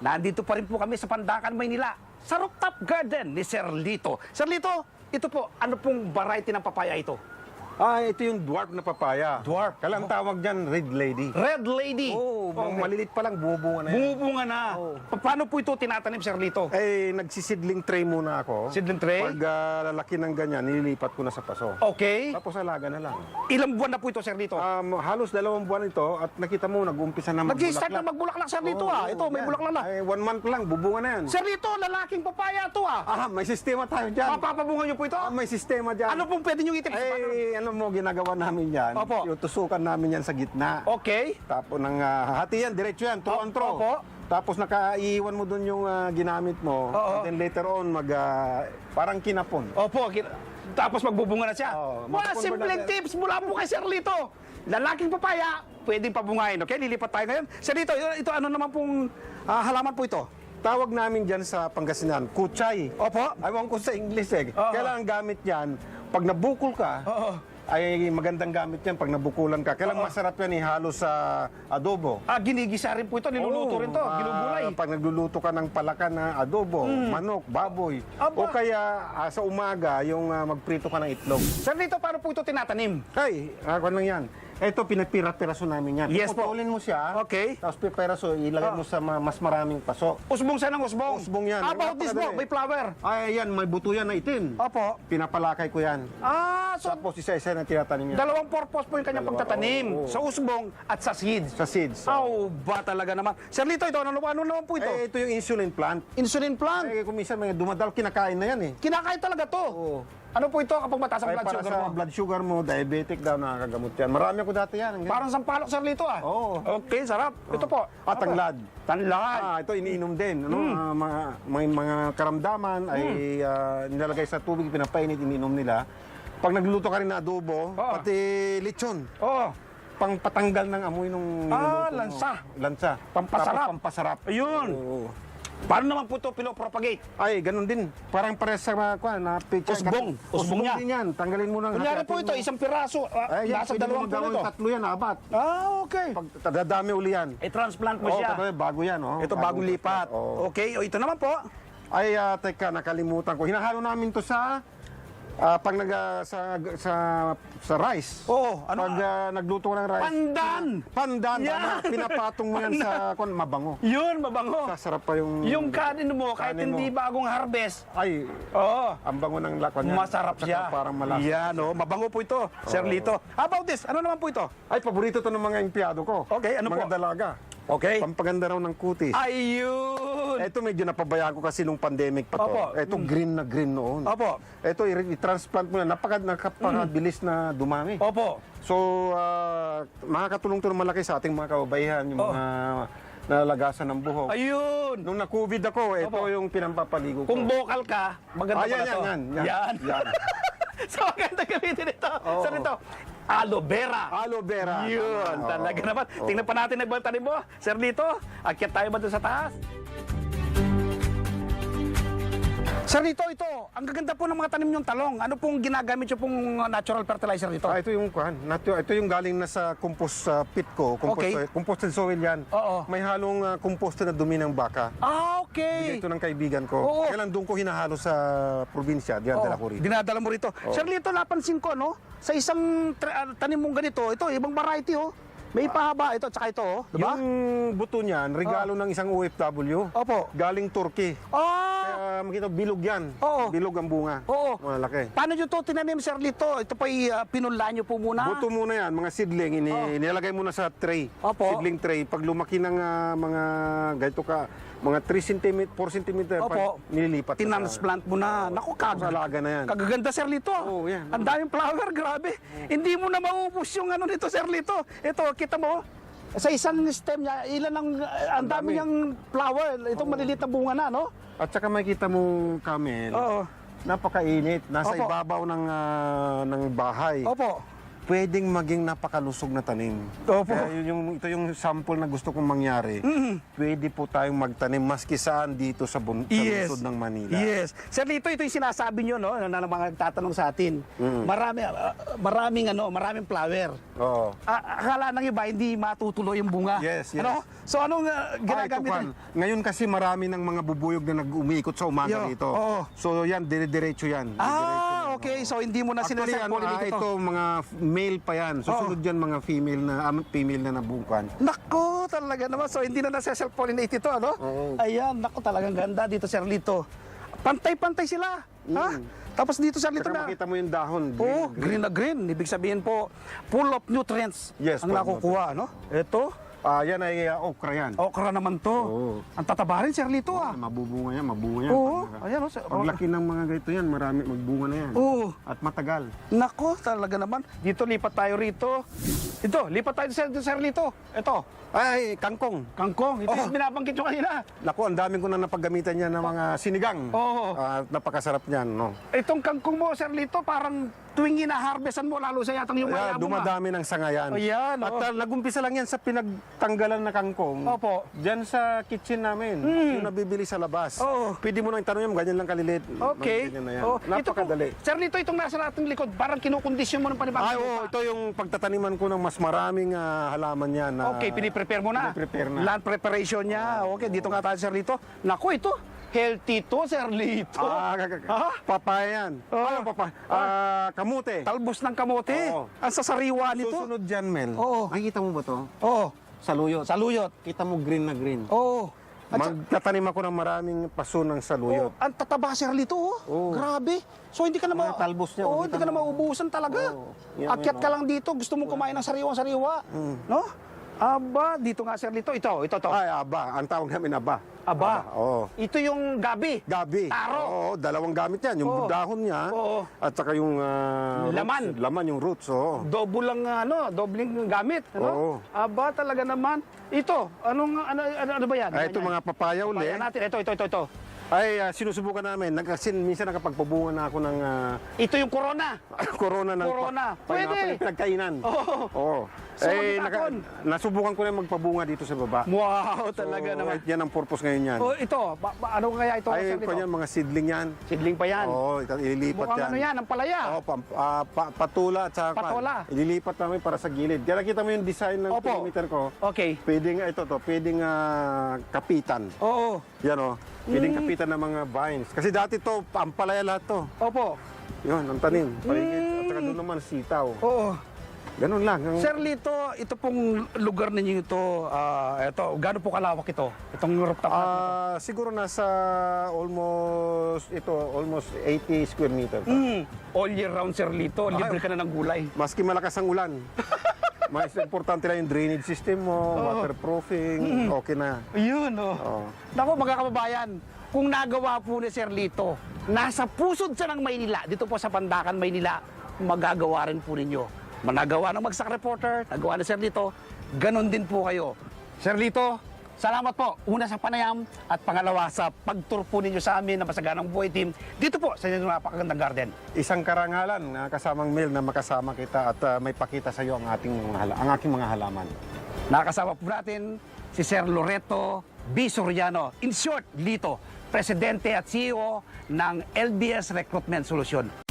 nandito pa rin po kami sa Pandakan, Maynila, sa rooftop garden ni Sir Lito. Sir Lito, ito po, ano pong variety ng papaya ito? Ah, ito yung dwarf na papaya. Dwarf. Kaya ang tawag dyan, red lady. Red Lady. Oo, mga maliliit pa lang, bubunga na yan. Bumubunga na. Oo. Pa- Paano po ito tinatanim, Sir Lito? Eh, nagsisidling tray muna ako. Seedling tray? Pag ah, lalaki ng ganyan, nililipat ko na sa paso. Okay. Tapos alaga na lang. Ilang buwan na po ito, Sir Lito? Um, halos dalawang buwan ito at nakita mo, nag-umpisa na Nag-start na magbulaklak. Sir Lito, ah. Ito, may bulaklak na. Ay, one month lang, bubunga na yan. Sir Lito, lalaking papaya ito, ah. Ah, may sistema tayo dyan. Papapabungan niyo po ito? Ah, may sistema dyan. Ano pong pwede niyong itip? Eh, ano mo, ginagawa namin yan. Opo. Yung tusukan namin yan sa gitna. Okay. Tapos nang uh, hati yan, diretso yan, through and through. Opo. Tapos nakaiiwan mo doon yung ah, ginamit mo. Oo. And then later on, mag, ah, parang kinapon. Opo, kin- tapos magbubunga na siya. Oo, Mga simpleng tips mula po kay Sir Lito. Lalaking papaya, pwedeng pabungayin. Okay, lilipat tayo ngayon. Sir Lito, ito, ito ano naman pong ah, halaman po ito? Tawag namin dyan sa Pangasinan, kuchay. Opo. Ayaw ko sa English eh. Oo. Kailangan gamit yan, pag nabukol ka, Oo. Ay magandang gamit yan pag nabukulan ka. Kailangan masarap yan ihalo sa adobo. Ah, ginigisa rin po ito, niluluto Oo, rin to, ah, ginugulay. pag nagluluto ka ng palaka na adobo, manok, baboy. Mm. Aba. O kaya ah, sa umaga, yung ah, magprito ka ng itlog. Sir Lito, paano po ito tinatanim? Ay, ako lang yan. Ito, pinapira-piraso namin yan. Yes po. Puputulin mo siya. Okay. Tapos pipiraso, ilagay mo sa ma- mas maraming paso. Usbong siya ng usbong. Usbong yan. About this po? Napakadali. May flower. Ay, yan, may buto yan na itim. Opo. Pinapalakay ko yan. Ah, so Tapos isa-isa na tinatanim yan. dalawang purpose po yung kanyang Dalawa, pagtatanim. oo, oo. Sa usbong at sa seeds. Sa seeds. Aw, ba talaga naman. Sir Lito, ito, ano, ano naman po ito? Eh, ito yung insulin plant. Insulin plant. Eh, kung minsan mga dumadal, kinakain na yan eh. Kinakain talaga to. Oo. Ano po ito kapag mataas ang Ay, blood para sugar sa mo? blood sugar mo, diabetic daw, nakakagamot yan. Marami ako dati yan. Ang Parang sampalok, Sir Lito ah. Oo. Okay, sarap. Ito po. At tanglad. Tanlad. Ah, ito iniinom din. Ano? Hmm. Ah, mga, may mga karamdaman ay ah, nilalagay sa tubig, pinapainit, iniinom nila. Pag nagluto ka rin na adobo, Oo. pati lechon, Oh, pang patanggal ng amoy nung Ah, mo. lansa. Lansa. Pampasarap. Tapos pampasarap. ayun. Oo. Paano naman po ito pinopropagate? Ay, ganun din. Parang pares sa mga kuwan, na pizza. Usbong. Usbong niya. din yan. Tanggalin mo ng Kunyari po ito, mo. isang piraso. ah, Ay, yan, nasa pwede mo dalawang po ito. tatlo yan, apat. Ah, okay. Pag dadami uli yan. I-transplant mo Oo, siya. tatlo, bago yan. Oh. Ito bagong lipat. Oo. Okay, o ito naman po. Ay, ah, teka, nakalimutan ko. Hinahalo namin to sa ah, pag nag ah, sa sa sa rice. Oo, ano? Pag ah, nagluto ng rice. Pandan! Pandan. Yan. tama. Pinapatong mo yan sa kon mabango. Yun, mabango. Sasarap pa yung Yung kanin mo, kahit Kanin mo. hindi bagong harvest, ay oo, ang bango ng lakwan niya. masarap Tsaka siya. Parang malasa. Yan, oh, mabango po ito, Sir Lito. How about this? Ano naman po ito? Ay, paborito to ng mga empleyado ko. Okay, ano mga po? dalaga. Okay. Pampaganda raw ng kutis. Ayun! Ito medyo napabayaan ko kasi nung pandemic pa to. Opo. Ito green na green noon. Opo. Ito i-transplant mo na napaka napakabilis na dumami. Opo. So ah, makakatulong to ng malaki sa ating mga kababaihan yung mga nalagasan ng buhok. Ayun! Nung na-COVID ako, ito Opo. yung pinampapaligo ko. Kung vocal ka, maganda Ah, yan, pala yan, to. yan, yan, Yan. yan. so, maganda gamitin ito. Oo. Sir ito, aloe vera. Aloe vera. Yun, talaga Oo. naman. Oo. Tingnan pa natin nagbantani mo. Sir Lito, akyat tayo ba doon sa taas? Sir Lito, ito, ang gaganda po ng mga tanim niyong talong. Ano pong ginagamit niyo pong natural fertilizer dito? Ah, ito yung kuhan. Natu- Ito yung galing na sa compost sa pit ko. Compost, Okay. soil- composted soil yan. Oo. May halong ah, compost na dumi ng baka. Ah, okay. Ito ng kaibigan ko. Oo. Kailan doon ko hinahalo sa probinsya, diyan Oo, ko rito. dinadala mo rito. Sir Lito, napansin ko, no? Sa isang ah, tanim mong ganito, ito, ibang variety, oh. May pahaba, ito, tsaka ito, oh. Diba? Yung buto niyan, regalo ng isang OFW. Opo. Galing Turkey. Ah! Kaya makita, bilog yan. Oo. Bilog ang bunga. Oo. Malaki. Paano nyo to tinanim, Sir Lito? Ito pa'y uh, pinunla nyo po muna? Buto muna yan, mga seedling, ini, Oo. nilagay muna sa tray. Opo. Seedling tray. Pag lumaki ng ah, mga, ganito ka, mga 3 cm, 4 cm, Opo. nililipat Tinransplant mo na. Naku, kag sa alaga na yan. kagaganda, Sir Lito. Oo, yan. Ang daming flower, grabe. Hindi mo na maubos yung ano nito, Sir Lito. Ito, kita mo, sa isang stem niya, ilan ang, ang dami dami. niyang flower. Itong maliliit na bunga na, no? At saka makikita mo, Camel, Oo. napakainit. Nasa Opo. ibabaw ng, ah, ng bahay. Opo. Pwedeng maging napakalusog na tanim. Opo. Kaya yun yung, ito yung sample na gusto kong mangyari. Pwede po tayong magtanim maski saan dito sa, bun- sa Yes. lungsod ng Manila. Yes. Sir Lito, ito yung sinasabi nyo, no? Na, na mga tatanong sa atin. Mm. Marami, ah, maraming, ano, maraming flower. Oo. Ah, akala ng iba, hindi matutuloy yung bunga. Yes, yes. Ano? So, anong ah, Ah, ito, ginagamit? Juan. Ngayon kasi marami ng mga bubuyog na nag-umiikot sa umaga Yo, rito. oo. So yan, dire-diretso yan. ah, okay. So, hindi mo na Actually, sinasabi ano, ah, ito, mga f- male pa yan. Susunod yan mga female na, ah, female na nabukan. Nako, talaga naman. So, hindi na nasa-self-pollinate ito, ano? Oo. Ayan, nako, talagang ganda dito, Sir Lito. Pantay-pantay sila. Ha? Tapos dito, Sir Lito Saka na. makita mo yung dahon. Oh, green, green na green. Ibig sabihin po, full of nutrients Yes, ang full of nakukuha, no? Ito, Ah, yan ay ah, okra yan. okra naman to. Oo. Ang tataba rin, Sir Lito, ah. Mabubunga yan, mabunga yan. Oo, Pag- ayan, oh, sir. Paglaki ng mga ganito yan, marami magbunga na yan. Oo. At matagal. Nako, talaga naman. Dito, lipat tayo rito. Ito, lipat tayo, Sir, Sir Lito. Ito, Ay, kangkong. kangkong. Ito Oh. yung binabanggit nyo kanina. Naku, ang dami ko na napaggamitan yan ng mga sinigang. Oo. Ah, napakasarap niyan, no? Itong kangkong mo, Sir Lito, parang tuwing ina-harvestan mo, lalo sa yatang yung Kaya mayabong. ah. dumadami ng sangayan. Ayan, At oh. ah, nagumpisa lang yan sa pinagtanggalan na kangkong. Opo. Diyan sa kitchen namin. Yung nabibili sa labas. Oo. Pwede mo nang itanong yan, ganyan lang kalilit. Okay. Ganyan na yan. Oh, ito po, Napakadali. Sir Lito, itong nasa nating likod, parang kinukondisyon mo ng panibagong Ay, oo, ito yung pagtataniman ko ng mas maraming ah, halaman yan. Na, Okay, piniprepare mo na. Piniprepare na. Land preparation niya. Okay, dito nga tayo, Sir Lito. Naku, ito. Healthy to, Sir Lito. Ah, kak- kak- Ha? papaya yan. Oo. Ano papa? Ah, kamute. Talbos ng kamote. Oo. Ang sasariwa nito. Susunod dyan, Mel. Oo. Nakikita mo ba to? Oo. Saluyot. Saluyot. Kita mo green na green. Oo. At sa- Magtatanim ako ng maraming paso ng saluyot. Oh, ang tataba Sir Lito, oh. Oo. Grabe. So hindi ka na Mga talbos niya, Oo, oh, hindi kita ka na mo. maubusan talaga. Oo. Yan, Akyat yan, ka oh. lang dito, gusto mo kumain ng sariwang-sariwa. Mm. No? Aba, dito nga Sir Lito. Ito, ito, to. Ay, aba. Ang tawag namin aba. Aba. Oo. Ito yung gabi. Gabi. Taro. Oo, dalawang gamit yan. Yung Oo. dahon niya Oo. at saka yung ah, Laman. roots. Laman yung roots. Oo. Double lang ano, dobling gamit, ano? Oo. Aba talaga naman. Ito, anong ano ano, ano ba yan? Ay, ito mga papaya uli. Papaya natin. Ito, ito, ito, ito. Ay, ah, sinusubukan namin. Nag, kasi minsan nakapagpabunga na ako ng ah, Ito yung corona. corona ng Corona. pa- Pwede. pinagkainan. Oo. Oo. So, eh, magkakon. nasubukan ko na magpabunga dito sa baba. Wow, talaga So, naman. Yan ang purpose ngayon yan. Oh, ito, ba, ba- ano kaya ito? Ay, Lito? kanya mga seedling yan. Sidling pa yan. Oo, ita- ililipat Mukhang yan. ano yan, ang palaya. Oo, pam, ah, pa- patula at saka Patola. Ililipat namin para sa gilid. Kaya nakita mo yung design ng Opo. perimeter ko. Okay. Pwedeng, ito to, pwedeng ah, kapitan. Oo. Yan o. Pwedeng Mm. kapitan ng mga vines. Kasi dati to, ampalaya lahat to. Opo. Yun, ang tanim. Paligid. At saka Mm. doon naman sitaw. Oo. Ganun lang. Ang- Sir Lito, ito pong lugar ninyo ito, ah, ito, gaano po kalawak ito? Itong rooftop natin ito? Ah, siguro nasa almost, ito, almost 80 square meter. pa. Mm, all year round, Sir Lito. Libre ka na ng gulay. Maski malakas ang ulan. Mas importante lang yung drainage system mo, waterproofing, okay na. Ayun, oh. Oo. Naku, mga kababayan, kung nagawa po ni Sir Lito, nasa pusod siya ng Maynila, dito po sa Pandakan, Maynila, magagawa rin po ninyo. Managawa ng Magsak Reporter, nagawa ni Sir Lito, ganon din po kayo. Sir Lito, salamat po. Una sa panayam at pangalawa sa pagtur po ninyo sa amin na masaganang buhay team dito po sa inyong napakagandang garden. Isang karangalan na kasamang mail na makasama kita at ah, may pakita sa iyo ang ating mga ang aking mga halaman. Nakasama po natin si Sir Loreto B. Soriano. In short, Lito, Presidente at CEO ng LBS Recruitment Solution.